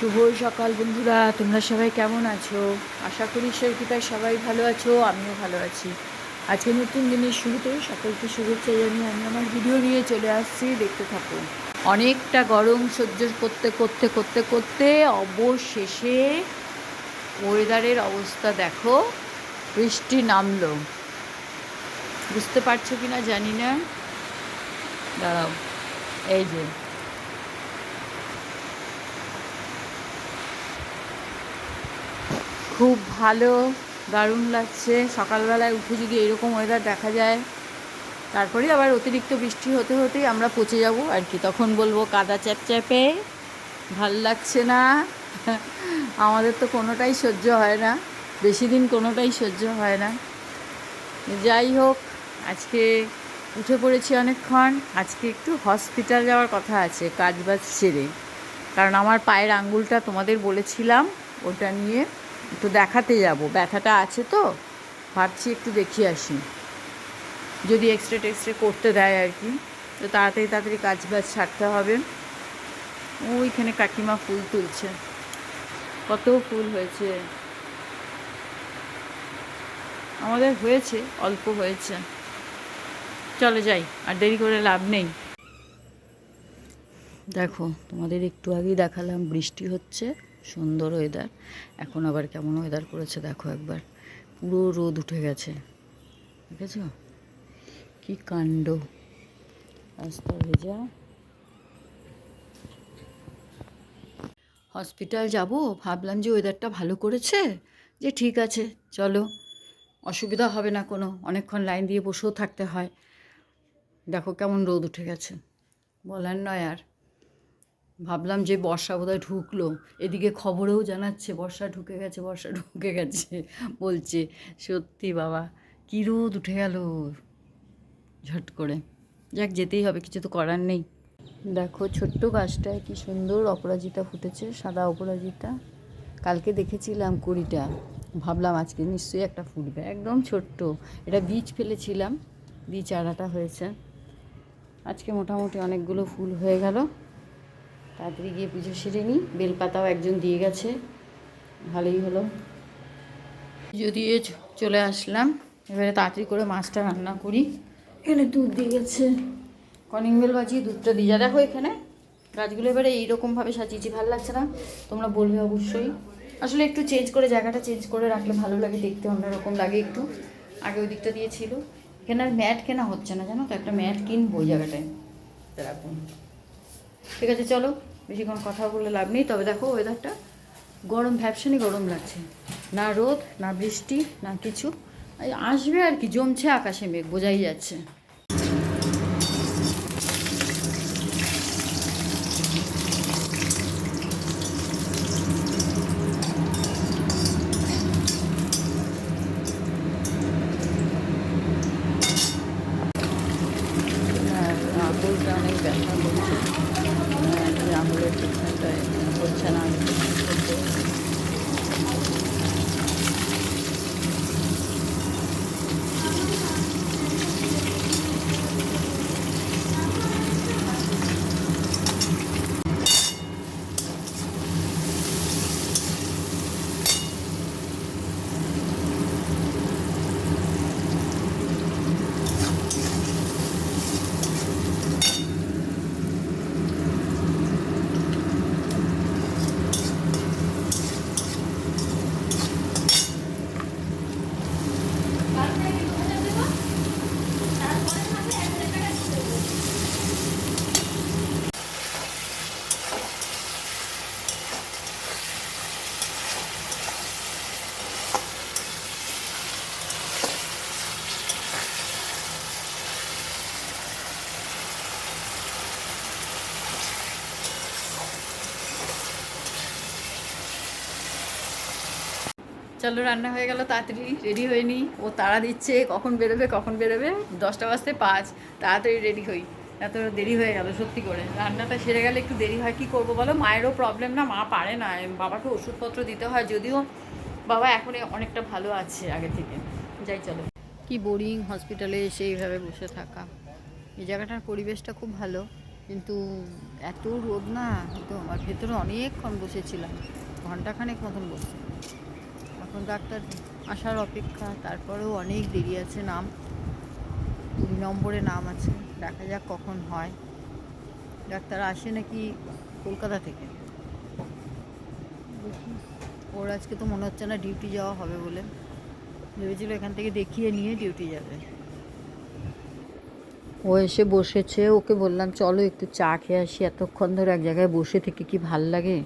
শুভ সকাল বন্ধুরা, তোমরা সবাই কেমন আছো? আশা করি ঈশ্বর কৃপায় সবাই ভালো আছো, আমিও ভালো আছি। আজকে নতুন দিনের শুরুতে সকলকে শুভেচ্ছা জানিয়ে আমি আমার ভিডিও নিয়ে চলে আসছি, দেখতে থাকো। অনেকটা গরম সহ্য করতে করতে করতে করতে অবশেষে ওয়েদারের অবস্থা দেখো, বৃষ্টি নামলো। বুঝতে পারছ কি না জানি না? দাঁড়াও, এই যে। খুব ভালো, দারুণ লাগছে। সকালবেলায় উঠে যদি এরকম ওয়েদার দেখা যায়, তারপরে আবার অতিরিক্ত বৃষ্টি হতে হতেই আমরা পচে যাব আর কি। তখন বলব কাদা চ্যাপচ্যাপে, ভালো লাগছে না। আমাদের তো কোনোটাই সহ্য হয় না, বেশি দিন কোনোটাই সহ্য হয় না। যাই হোক, আজকে উঠে পড়েছি অনেকক্ষণ। আজকে একটু হসপিটাল যাওয়ার কথা আছে, কাজ বাজ সেরে। কারণ আমার পায়ের আঙ্গুলটা তোমাদের বলেছিলাম, ওটা নিয়ে একটু দেখাতে যাব। ব্যথাটা আছে তো? ভাবছি একটু দেখিয়ে আসি। যদি এক্সরে টেক্সরে করতে দেয় আর কি। তো তাড়াতাড়ি তাড়াতাড়ি কাজ বাজ ছাড়তে হবে। ওইখানে কাকিমা ফুল তুলছে। কত ফুল হয়েছে। আমাদের হয়েছে, অল্প হয়েছে। চলে যাই, আর দেরি করে লাভ নেই। দেখো, তোমাদের একটু আগেই দেখালাম, বৃষ্টি হচ্ছে। সুন্দর ওয়েদার এখন আবার কেমন ওয়েদার করেছে দেখো একবার। পুরো রোদ উঠে গেছে। দেখেছ? কি কাণ্ড। রাস্তা ভেজা। হসপিটাল যাব? ভাবলাম যে ওয়েদারটা ভালো করেছে। যে ঠিক আছে, চলো। অসুবিধা হবে না কোনো। অনেকক্ষণ লাইন দিয়ে বসেও থাকতে হয়। দেখো কেমন রোদ উঠে গেছে। বলার নয় আর। ভাবলাম যে বর্ষা বোধহয় ঢুকলো। এদিকে খবরেও জানাচ্ছে, বর্ষা ঢুকে গেছে, বর্ষা ঢুকে গেছে বলছে। সত্যি বাবা, কী রোদ উঠে গেল। ঝট করে। যাক, যেতেই হবে, কিছু তো করার নেই। দেখো, ছোট্ট গাছটায় কি সুন্দর অপরাজিতা ফুটেছে, সাদা অপরাজিতা। কালকে দেখেছিলাম কুড়িটা। ভাবলাম আজকে নিশ্চয়ই একটা ফুটবে। একদম ছোট্ট। এটা বীজ ফেলেছিলাম, বীজ চারাটা হয়েছে। আজকে মোটামুটি অনেকগুলো ফুল হয়ে গেল। তাড়াতাড়ি গিয়ে পুজো সেরে নিই। বেলপাতাও একজন দিয়ে গেছে। ভালোই হলো। পুজো দিয়ে চলে আসলাম। এবারে তাড়াতাড়ি করে মাছটা রান্না করি। এখানে দুধ দিয়ে গেছে। কলিং বেল বাজিয়ে দুধটা দিয়ে যা দেখো এখানে, গাছগুলো এবারে এইরকমভাবে সাজিয়েছি। ভালো লাগছে না? তোমরা বলবে অবশ্যই। আসলে একটু চেঞ্জ করে, জায়গাটা চেঞ্জ করে রাখলে ভালো লাগে, দেখতে অন্যরকম লাগে একটু। আগে ওই দিকটা দিয়েছিল এখানে আর ম্যাট কেনা হচ্ছে না, জানো তো? একটা ম্যাট কিনবো ওই জায়গাটায়। এরকম। ঠিক আছে, চলো। বেশিক্ষণ কথা বলে লাভ নেই। তবে দেখো ওয়েদারটা গরম ভ্যাপসানি গরম লাগছে। না রোদ, না বৃষ্টি, না কিছু। আসবে আর কি, জমছে আকাশে মেঘ, বোঝাই যাচ্ছে। আঙুলটা অনেক ব্যথা করছে? হ্যাঁ, ঠিকঠাক হচ্ছে না আমি করতে চলো, রান্না হয়ে গেল, তাড়াতাড়ি রেডি হয়ে নি ও তাড়া দিচ্ছে, কখন বেরোবে কখন বেরোবে? দশটা বাজতে পাঁচ, তাড়াতাড়ি রেডি হই। এত দেরি হয়ে গেল, সত্যি করে। রান্নাটা সেরে গেলে একটু দেরি হয়, কি করব বলো? মায়েরও প্রবলেম না, মা পারে না। বাবাকে ওষুধপত্র দিতে হয়, যদিও বাবা এখন অনেকটা ভালো আছে আগে থেকে। যাই, চলো। কি বোরিং হসপিটালে এসে এইভাবে বসে থাকা। এই জায়গাটার পরিবেশটা খুব ভালো, কিন্তু এত রোদ না, তো আমার ভেতরে অনেকক্ষণ বসেছিলাম, ঘন্টাখানেক মতন বসে। এখন ডাক্তার আসার অপেক্ষা, তারপরেও অনেক দেরি আছে নাম। দুই নম্বরে নাম আছে, দেখা যাক কখন হয়। ডাক্তার আসে নাকি কলকাতা থেকে? ওর আজকে তো মনে হচ্ছে না ডিউটি যাওয়া হবে বলে। ভেবেছিল এখান থেকে দেখিয়ে নিয়ে ডিউটি যাবে। ও এসে বসেছে, ওকে বললাম, চলো একটু চা খেয়ে আসি, এতক্ষণ ধরে এক জায়গায় বসে থেকে কি ভালো লাগে?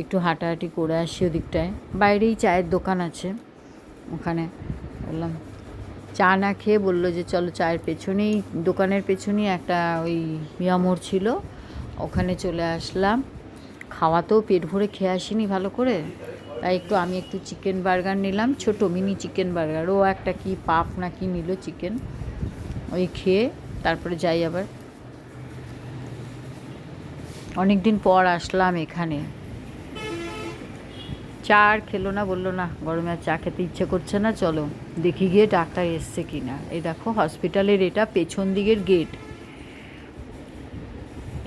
একটু হাঁটাহাঁটি করে আসি ওদিকটায়। বাইরেই চায়ের দোকান আছে। ওখানে বললাম, চা না খেয়ে বলল যে, চলো চায়ের পেছনেই, দোকানের পেছনেই একটা ওই মিয়ামোড় ছিল। ওখানে চলে আসলাম। খাওয়াতেও পেট ভরে খেয়ে আসিনি ভালো করে। তাই একটু আমি একটু চিকেন বার্গার নিলাম, ছোট মিনি চিকেন বার্গার। ও একটা কি পাপ না কি নিল চিকেন। ওই খেয়ে তারপরে যাই আবার। অনেক দিন পর আসলাম এখানে। চা আর খেলো না, বলল, না, গরমে আর চা খেতে ইচ্ছে করছে না, চলো, দেখি গিয়ে ডাক্তার এসছে কি না। এই দেখো হসপিটালের এটা পেছন দিকের গেট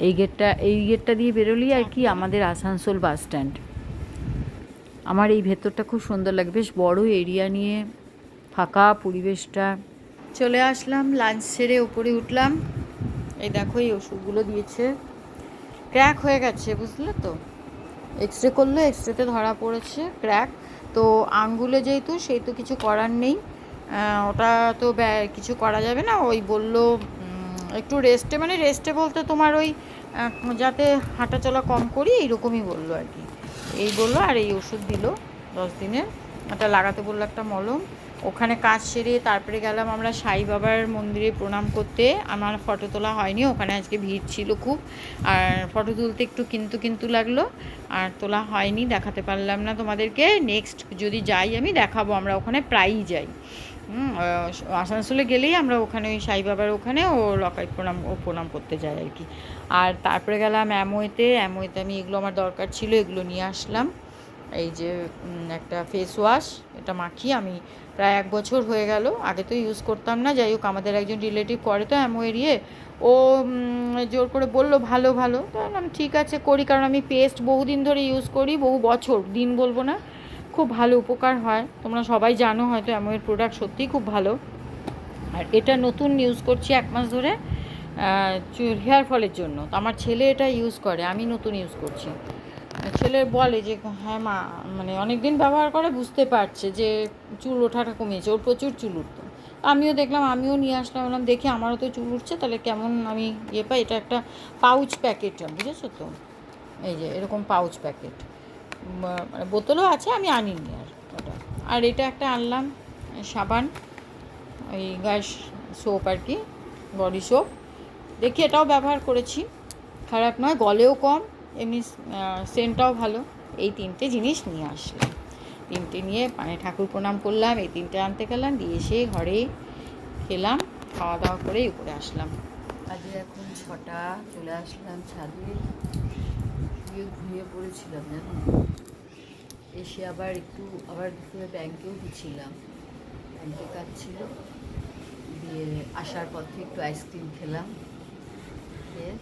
এই গেটটা এই গেটটা দিয়ে বেরোলি আর কি আমাদের আসানসোল বাস স্ট্যান্ড আমার এই ভেতরটা খুব সুন্দর লাগে বেশ বড় এরিয়া নিয়ে ফাঁকা পরিবেশটা। চলে আসলাম লাঞ্চ সেরে ওপরে উঠলাম। এই দেখো, এই ওষুধগুলো দিয়েছে। ক্র্যাক হয়ে গেছে, বুঝলে তো? এক্স রে করল এক্স রেতে ধরা পড়েছে ক্র্যাক তো আঙ্গুলে যেহেতু সেই তো কিছু করার নেই। ওটা তো কিছু করা যাবে না। ওই বলল একটু রেস্টে মানে রেস্টে বলতে তোমার ওই যাতে হাঁটা চলা কম করি, এইরকমই বলল আর কি। এই বলল আর এই ওষুধ দিল দশ দিনের। একটা লাগাতে বলল একটা মলম। ওখানে কাজ সেরে তারপরে গেলাম আমরা সাই বাবার মন্দিরে প্রণাম করতে। আমার ফটো তোলা হয়নি, ওখানে আজকে ভিড় ছিল খুব। আর ফটো তুলতে একটু কিন্তু কিন্তু লাগল, আর তোলা হয়নি, দেখাতে পারলাম না তোমাদেরকে। নেক্সট যদি যাই আমি দেখাবো, আমরা ওখানে প্রায়ই যাই। আসানসোলে গেলেই আমরা ওখানে ওই সাই বাবার ওখানে ও লকাই প্রণাম, ও প্রণাম করতে যাই আর কি। আর তারপরে গেলাম অ্যামোয়েতে অ্যামোয়েতে আমি এগুলো আমার দরকার ছিল, এগুলো নিয়ে আসলাম। এই যে একটা ফেস ওয়াশ এটা মাখি আমি প্রায় এক বছর হয়ে গেল। আগে তো ইউজ করতাম না, যাই হোক, আমাদের একজন রিলেটিভ করে তো অ্যামো এরিয়ে ও জোর করে বলল, ভালো ভালো। তো আমি ঠিক আছে, করি। কারণ আমি পেস্ট বহুদিন ধরে ইউজ করি, বহু বছর, দিন বলব না, খুব ভালো উপকার হয়। তোমরা সবাই জানো হয়তো অ্যামোয়ের প্রোডাক্ট সত্যিই খুব ভালো। আর এটা নতুন ইউজ করছি এক মাস ধরে হেয়ার ফলের জন্য। তো আমার ছেলে এটা ইউজ করে, আমি নতুন ইউজ করছি। ছেলে বলে যে হ্যাঁ মা মানে অনেক দিন ব্যবহার করে বুঝতে পারছে যে, চুল ওঠাটা কমিয়েছে, ওর প্রচুর চুল উঠতো। আমিও দেখলাম, আমিও নিয়ে আসলাম, বললাম, দেখি আমারও তো চুল উঠছে, তাহলে কেমন আমি ইয়ে পাই? এটা একটা পাউচ প্যাকেট, বুঝেছ তো? এই যে, এরকম পাউচ প্যাকেট। মানে বোতলও আছে, আমি আনিনি আর ওটা। আর এটা একটা আনলাম, সাবান, ওই গ্যাস সোপ আর কি, বডি সোপ। দেখি এটাও ব্যবহার করেছি। খারাপ নয়, গলেও কম। এমনি সেন্টটাও ভালো। এই তিনটে জিনিস নিয়ে আসলাম। তিনটে নিয়ে মানে ঠাকুর প্রণাম করলাম, এই তিনটে আনতে গেলাম, দিয়ে এসে ঘরে খেলাম খাওয়া দাওয়া করে উপরে আসলাম। আজকে এখন ছটা, চলে আসলাম ছাদে। শুয়ে ঘুমিয়ে পড়েছিলাম, জানো? এসে আবার একটু, আবার দুপুরে ব্যাংকেও গেছিলাম। ব্যাংকে কাজ ছিল। দিয়ে আসার পথে একটু আইসক্রিম খেলাম। খেয়ে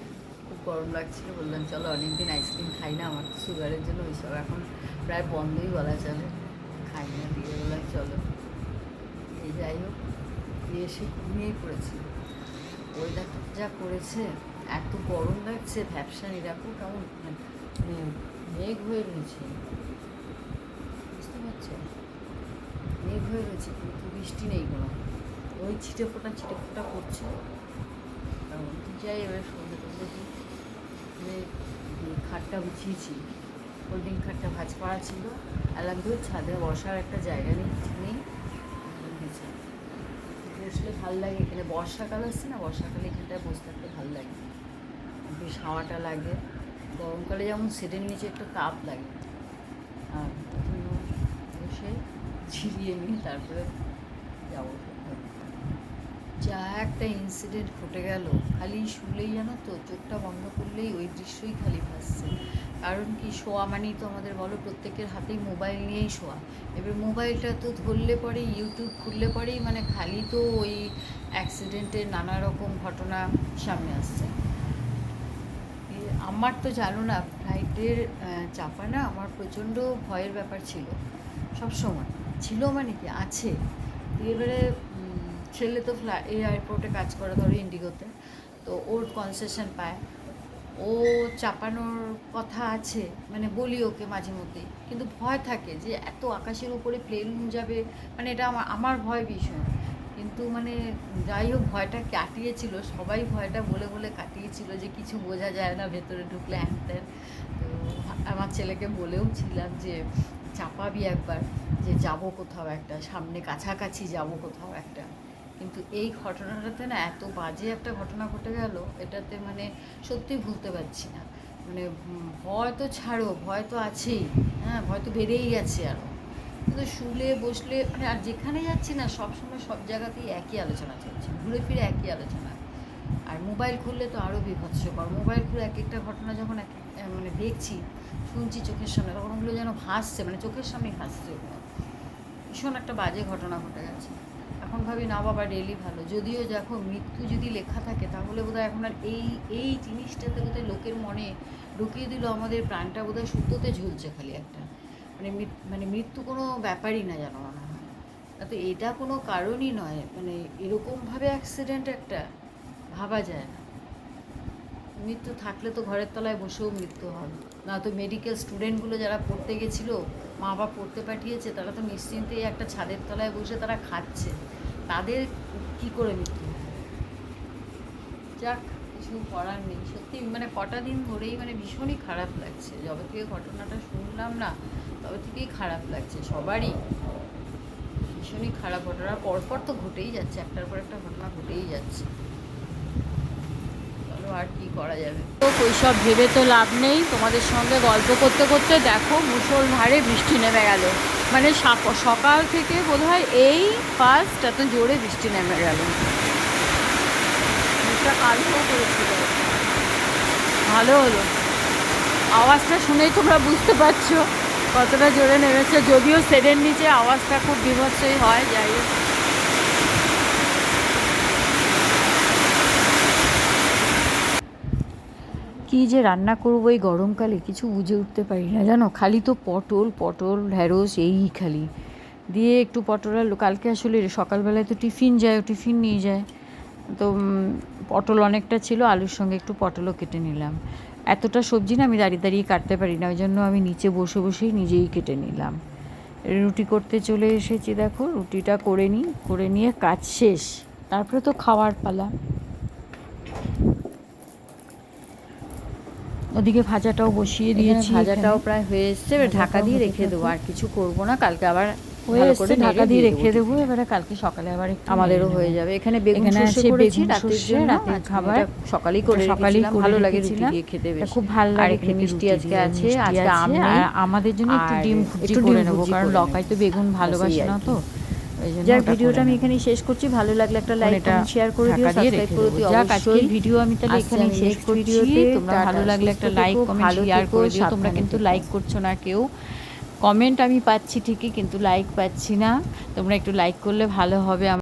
খুব গরম লাগছিল বললাম চলো অনেকদিন আইসক্রিম খাই না, আমার সুগারের জন্য ওইসব এখন প্রায় বন্ধই বলা চলে খাই না, দিয়ে বললাম চলো। এই যাই হোক, দিয়ে এসে ঘুমিয়েই পড়েছি। ওয়েদার যা করেছে, এত গরম লাগছে, ভ্যাবসা নিরাপু কেমন মানে মেঘ হয়ে রয়েছে। বুঝতে পারছ মেঘ হয়ে রয়েছে, কিন্তু বৃষ্টি নেই কোনো। ওই ছিটে ফোটা ছিটে ফোটা করছে যাই, এবার সন্ধ্যে টন্ধে দিয়ে খাটটা গুছিয়েছি হোল্ডিং খাটটা ভাজ করা ছিল। ধর ছাদে বসার একটা জায়গা নেই। বসলে ভালো লাগে, এখানে বর্ষাকাল আসছে না, বর্ষাকালে এখানটায় বসে থাকতে ভালো লাগে। বেশ হাওয়াটা লাগে, গরমকালে যেমন সেটের নিচে একটু তাপ লাগে। আর বসে ঝিরিয়ে নিয়ে তারপরে যাব। যা একটা ইনসিডেন্ট ঘটে গেল, খালি শুনলেই জানো তো, চোখটা বন্ধ করলেই ওই দৃশ্যই খালি ভাসছে। কারণ কি, শোয়া মানেই তো আমাদের বলো প্রত্যেকের হাতেই মোবাইল নিয়েই শোয়া। এবার মোবাইলটা তো ধরলে পরে ইউটিউব খুললে পরেই মানে খালি তো ওই অ্যাক্সিডেন্টের নানা রকম ঘটনা সামনে আসছে। আমার তো জানো না ফ্লাইটের চাপা না আমার প্রচণ্ড ভয়ের ব্যাপার ছিল সব সময় ছিল মানে কি, আছে। এবারে ছেলে তো ফ্লাই এয়ারপোর্টে কাজ করে ধরো ইন্ডিগোতে তো ওর কনসেশন পায়। ও চাপানোর কথা আছে মানে বলি ওকে মাঝে মধ্যেই, কিন্তু ভয় থাকে যে এত আকাশের উপরে প্লেন যাবে মানে এটা আমার আমার ভয় ভীষণ। কিন্তু মানে যাই হোক, ভয়টা কাটিয়েছিল, সবাই ভয়টা বলে বলে কাটিয়েছিল যে কিছু বোঝা যায় না, ভেতরে ঢুকলে হ্যান তো আমার ছেলেকে বলেও ছিলাম যে, চাপাবি একবার, যে যাব কোথাও একটা, সামনে কাছাকাছি যাব কোথাও একটা। কিন্তু এই ঘটনাটাতে না এত বাজে একটা ঘটনা ঘটে গেল, এটাতে মানে সত্যি ভুলতে পারছি না। মানে ভয় তো ছাড়ো, ভয় তো আছেই হ্যাঁ ভয় তো বেড়েই গেছে আরও কিন্তু শুলে, বসলে মানে আর যেখানে যাচ্ছি না, সবসময় সব জায়গাতেই একই আলোচনা চলছে, ঘুরে ফিরে একই আলোচনা। আর মোবাইল খুললে তো আরও বিভৎসকর, মোবাইল খুলে এক একটা ঘটনা যখন এক মানে দেখছি, শুনছি চোখের সামনে, তখন ওগুলো যেন ভাসছে মানে চোখের সামনেই ভাসছে ওগুলো। ভীষণ একটা বাজে ঘটনা ঘটে গেছে। এখন ভাবি, না বাবা ডেলি ভালো। যদিও দেখো, মৃত্যু যদি লেখা থাকে, তাহলে বোধহয় এখন আর এই এই জিনিসটাতে বোধহয় লোকের মনে ঢুকিয়ে দিল, আমাদের প্রাণটা বোধহয় সুতোতে ঝুলছে খালি একটা। মানে মানে মৃত্যু কোনো ব্যাপারই না যেন মনে হয়। তো এটা কোনো কারণই নয় মানে এরকমভাবে অ্যাক্সিডেন্ট একটা ভাবা যায় না। মৃত্যু থাকলে তো ঘরের তলায় বসেও মৃত্যু হবে। না, তো মেডিকেল স্টুডেন্টগুলো যারা পড়তে গেছিল, মা বাবা পড়তে পাঠিয়েছে, তারা তো নিশ্চিন্তেই একটা ছাদের তলায় বসে তারা খাচ্ছে। তাদের কি করে মৃত্যু? যাক, কিছু করার নেই। সত্যি মানে কটা দিন ধরেই মানে ভীষণই খারাপ লাগছে। যবে থেকে ঘটনাটা শুনলাম না, তবে থেকেই খারাপ লাগছে। সবারই ভীষণই খারাপ ঘটনা। পরপর তো ঘটেই যাচ্ছে, একটার পর একটা ঘটনা ঘটেই যাচ্ছে। করা যাবে। তো ওইসব ভেবে তো লাভ নেই, তোমাদের সঙ্গে গল্প করতে করতে দেখো মুষলধারে বৃষ্টি নেমে গেল। মানে সকাল থেকে বোধহয় এই ফার্স্ট এত জোরে বৃষ্টি নেমে গেল। ভালো হলো। আওয়াজটা শুনেই তোমরা বুঝতে পারছ কতটা জোরে নেমেছে। যদিও সেডের নিচে আওয়াজটা খুব বিভৎসই হয়, যাই হোক কী যে রান্না করব এই গরমকালে কিছু বুঝে উঠতে পারি না। জানো, খালি তো পটল পটল ঢ্যাঁড়স এই খালি। দিয়ে একটু পটল আলু কালকে আসলে সকালবেলায় তো টিফিন যায় টিফিন নিয়ে যায়। তো পটল অনেকটা ছিল, আলুর সঙ্গে একটু পটলও কেটে নিলাম। এতটা সবজি না আমি দাঁড়িয়ে দাঁড়িয়ে কাটতে পারি না, ওই জন্য আমি নিচে বসে বসেই নিজেই কেটে নিলাম। রুটি করতে চলে এসেছি, দেখো, রুটিটা করে নিই, করে নিয়ে কাজ শেষ। তারপরে তো খাওয়ার পালা। ওদিকে ভাজাটাও বসিয়ে দিয়েছি ভাজাটাও প্রায় হয়ে এসছে। এবার ঢাকা দিয়ে রেখে দেবো আর কিছু করব না। কালকে আবার হয়ে এসছে, ঢাকা দিয়ে রেখে দেবো। এবারে কালকে সকালে আবার আমাদেরও হয়ে যাবে। এখানে বেগুন সর্ষে করেছি রাতের জন্য। খাবার। সকালেই করে সকালেই ভালো লাগে রুটি। দিয়ে খেতে বেশ। খুব ভালো লাগে খেতে মিষ্টি আজকে আছে। আজকে আম আর আমাদের জন্য একটু ডিম ভুজি করে নেব কারণ করে লকাই তো বেগুন ভালোবাসে না তো। যাক ভিডিওটা আমি এখানে এখানেই শেষ করছি। ভালো লাগলে একটা লাইক কমেন্ট শেয়ার করে দিও সাবস্ক্রাইব করে দিও। যাক আজকের ভিডিও আমি তাহলে এখানে এখানেই শেষ করছি। তোমরা ভালো লাগলে একটা লাইক কমেন্ট শেয়ার করে দিও। তোমরা কিন্তু লাইক করছ না কেউ। কমেন্ট আমি পাচ্ছি ঠিকই কিন্তু লাইক পাচ্ছি না। তোমরা একটু লাইক করলে ভালো হবে